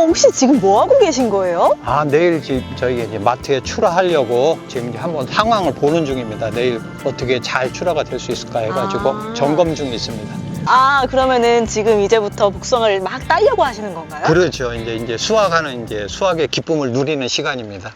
혹시 지금 뭐 하고 계신 거예요? 아 내일 지- 저희 이제 마트에 출하하려고 지금 이제 한번 상황을 보는 중입니다. 내일 어떻게 잘 출하가 될 수 있을까 해가지고 아. 점검 중에 있습니다. 아, 그러면은 지금 이제부터 복숭아를 막 따려고 하시는 건가요? 그렇죠. 이제 이제 수확하는 이제 수확의 기쁨을 누리는 시간입니다.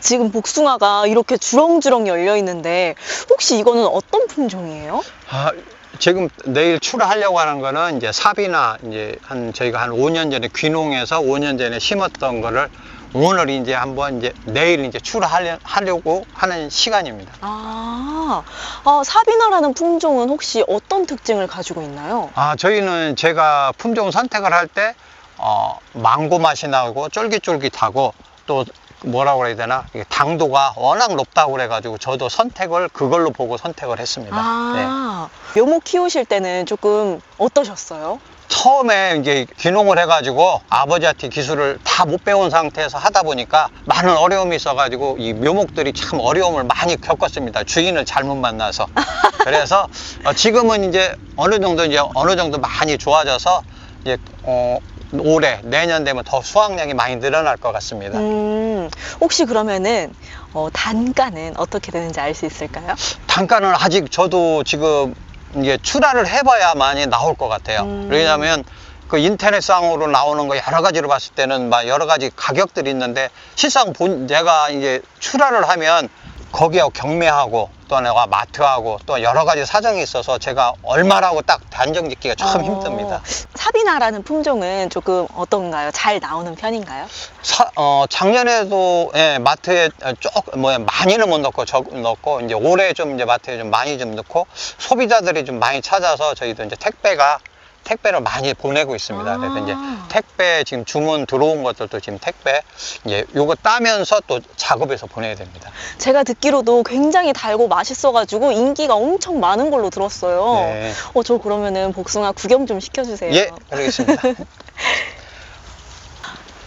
지금 복숭아가 이렇게 주렁주렁 열려 있는데 혹시 이거는 어떤 품종이에요? 아 지금 내일 출하하려고 하는 거는 이제 삽이나 이제 한 저희가 한 5년 전에 귀농해서 5년 전에 심었던 거를 오늘 이제 한번 이제 내일 이제 출하하려고 하는 시간입니다. 아, 아, 사비나라는 품종은 혹시 어떤 특징을 가지고 있나요? 아, 저희는 제가 품종 선택을 할 때, 어, 망고 맛이 나고 쫄깃쫄깃하고 또 뭐라고 그래야 되나, 당도가 워낙 높다고 그래가지고 저도 선택을 그걸로 보고 선택을 했습니다. 네. 아, 묘목 키우실 때는 조금 어떠셨어요? 처음에 이제 귀농을 해가지고 아버지한테 기술을 다 못 배운 상태에서 하다 보니까 많은 어려움이 있어가지고 이 묘목들이 참 어려움을 많이 겪었습니다. 주인을 잘못 만나서. 그래서 어, 지금은 이제 어느 정도 이제 어느 정도 많이 좋아져서 이제 어, 올해 내년 되면 더 수확량이 많이 늘어날 것 같습니다. 음, 혹시 그러면은 어, 단가는 어떻게 되는지 알 수 있을까요? 단가는 아직 저도 지금 이제 출하를 해봐야만이 나올 것 같아요. 음. 왜냐하면 그 인터넷상으로 나오는 거 여러 가지로 봤을 때는 막 여러 가지 가격들이 있는데 실상 본 제가 이제 출하를 하면 거기에 경매하고 또 내가 마트하고 또 여러 가지 사정이 있어서 제가 얼마라고 딱 단정 짓기가 참 어, 힘듭니다. 사비나라는 품종은 조금 어떤가요? 잘 나오는 편인가요? 사- 어, 작년에도 예, 마트에 조금 뭐 많이는 못 넣고 적 넣고 이제 올해 좀 이제 마트에 좀 많이 좀 넣고 소비자들이 좀 많이 찾아서 저희도 이제 택배가 택배를 많이 보내고 있습니다. 그래서 아. 이제 택배 지금 주문 들어온 것들도 지금 택배 이제 요거 따면서 또 작업해서 보내야 됩니다. 제가 듣기로도 굉장히 달고 맛있어가지고 인기가 엄청 많은 걸로 들었어요. 네. 어, 저 그러면은 복숭아 구경 좀 시켜주세요. 예, 그러겠습니다.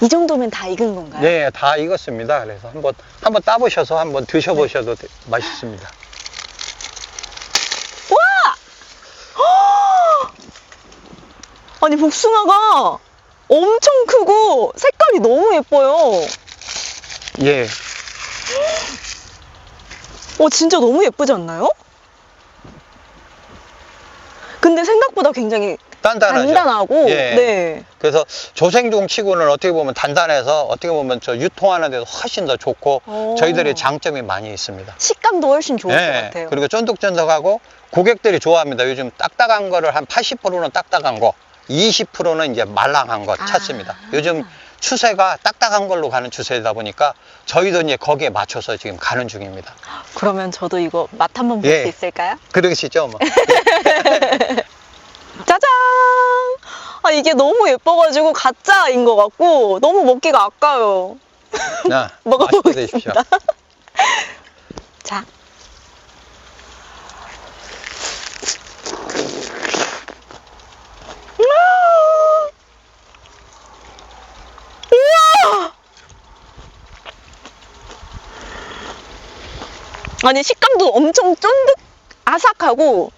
이 정도면 다 익은 건가요? 네, 다 익었습니다. 그래서 한번 한번 따보셔서 한번 드셔보셔도 되- 맛있습니다. 아니 복숭아가 엄청 크고 색깔이 너무 예뻐요. 예, 어 진짜 너무 예쁘지 않나요? 근데 생각보다 굉장히 단단하죠. 단단하고 예. 네. 그래서 조생종 치고는 어떻게 보면 단단해서 어떻게 보면 저 유통하는 데도 훨씬 더 좋고 오. 저희들의 장점이 많이 있습니다. 식감도 훨씬 좋을 네, 것 같아요. 그리고 쫀득쫀득하고 고객들이 좋아합니다. 요즘 딱딱한 거를 한 80%는 딱딱한 거, 20%는 이제 말랑한 거 아. 찾습니다. 요즘 추세가 딱딱한 걸로 가는 추세다 보니까 저희도 이제 거기에 맞춰서 지금 가는 중입니다. 그러면 저도 이거 맛 한번 볼 수 예. 있을까요? 그러시죠? 뭐. 짜잔! 아 이게 너무 예뻐가지고 가짜인 것 같고 너무 먹기가 아까워요. 자, 먹어보겠습니다. 자. 우와! 아니 식감도 엄청 쫀득 아삭하고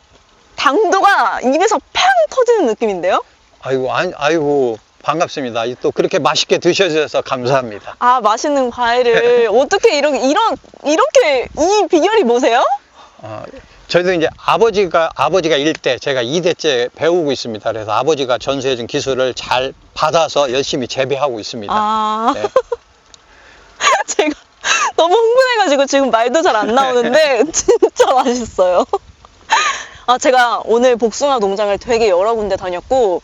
당도가 입에서 팡 터지는 느낌인데요? 아이고, 아이, 아이고, 반갑습니다. 또 그렇게 맛있게 드셔주셔서 감사합니다. 아 맛있는 과일을 어떻게 이렇게 이런 이렇게 이 비결이 뭐세요? 어, 저희도 이제 아버지가 아버지가 1대 제가 2대째 배우고 있습니다. 그래서 아버지가 전수해준 기술을 잘 받아서 열심히 재배하고 있습니다. 아 네. 제가 흥분해가지고 지금 말도 잘 안 나오는데 진짜 맛있어요. 아 제가 오늘 복숭아 농장을 되게 여러 군데 다녔고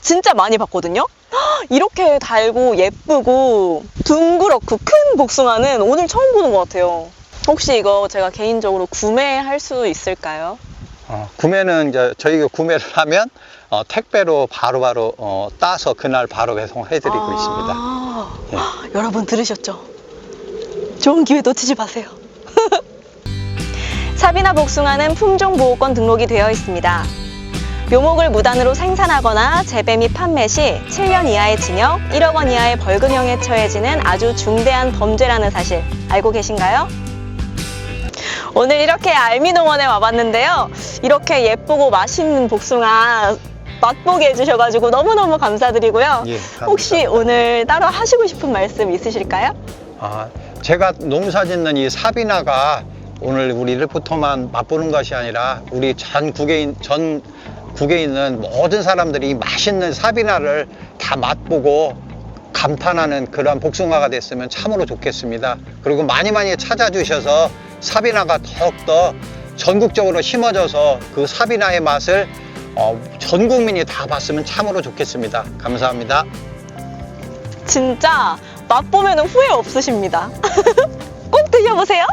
진짜 많이 봤거든요. 이렇게 달고 예쁘고 둥그렇고 큰 복숭아는 오늘 처음 보는 것 같아요. 혹시 이거 제가 개인적으로 구매할 수 있을까요? 어, 구매는 이제 저희가 구매를 하면 어, 택배로 바로바로 어, 따서 그날 바로 배송해 드리고 있습니다. 아, 여러분 들으셨죠? 좋은 기회 놓치지 마세요. 사비나 복숭아는 품종보호권 등록이 되어 있습니다. 묘목을 무단으로 생산하거나 재배 및 판매 시 7년 이하의 징역, 1억 원 이하의 벌금형에 처해지는 아주 중대한 범죄라는 사실 알고 계신가요? 오늘 이렇게 알미농원에 와봤는데요. 이렇게 예쁘고 맛있는 복숭아 맛보게 해주셔가지고 너무너무 감사드리고요. 예, 감사합니다. 혹시 오늘 따로 하시고 싶은 말씀 있으실까요? 아, 제가 농사 짓는 이 사비나가 오늘 우리 일부터만 맛보는 것이 아니라 우리 전 국에, 있- 전 국에 있는 모든 사람들이 이 맛있는 사비나를 다 맛보고 감탄하는 그런 복숭아가 됐으면 참으로 좋겠습니다. 그리고 많이 많이 찾아주셔서 사비나가 더욱더 전국적으로 심어져서 그 사비나의 맛을 어, 전 국민이 다 봤으면 참으로 좋겠습니다. 감사합니다. 진짜 맛보면 후회 없으십니다. 꼭 드셔보세요.